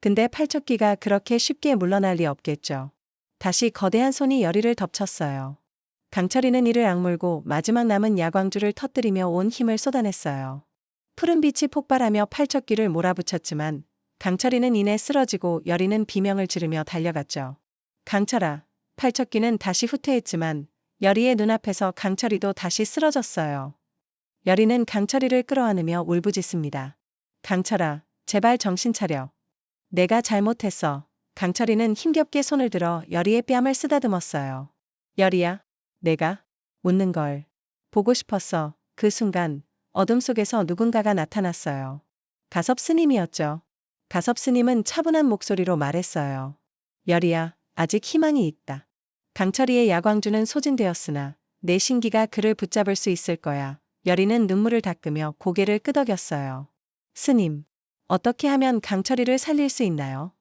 근데 팔척기가 그렇게 쉽게 물러날 리 없겠죠. 다시 거대한 손이 여리를 덮쳤어요. 강철이는 이를 악물고 마지막 남은 야광줄을 터뜨리며 온 힘을 쏟아냈어요. 푸른 빛이 폭발하며 팔척기를 몰아붙였지만 강철이는 이내 쓰러지고 여리는 비명을 지르며 달려갔죠. 강철아, 팔척기는 다시 후퇴했지만 여리의 눈앞에서 강철이도 다시 쓰러졌어요. 여리는 강철이를 끌어안으며 울부짖습니다. 강철아, 제발 정신 차려. 내가 잘못했어. 강철이는 힘겹게 손을 들어 여리의 뺨을 쓰다듬었어요. 여리야, 내가 웃는 걸 보고 싶었어. 그 순간 어둠 속에서 누군가가 나타났어요. 가섭 스님이었죠. 가섭 스님은 차분한 목소리로 말했어요. 여리야, 아직 희망이 있다. 강철이의 야광주는 소진되었으나 내 신기가 그를 붙잡을 수 있을 거야. 여리는 눈물을 닦으며 고개를 끄덕였어요. 스님, 어떻게 하면 강철이를 살릴 수 있나요?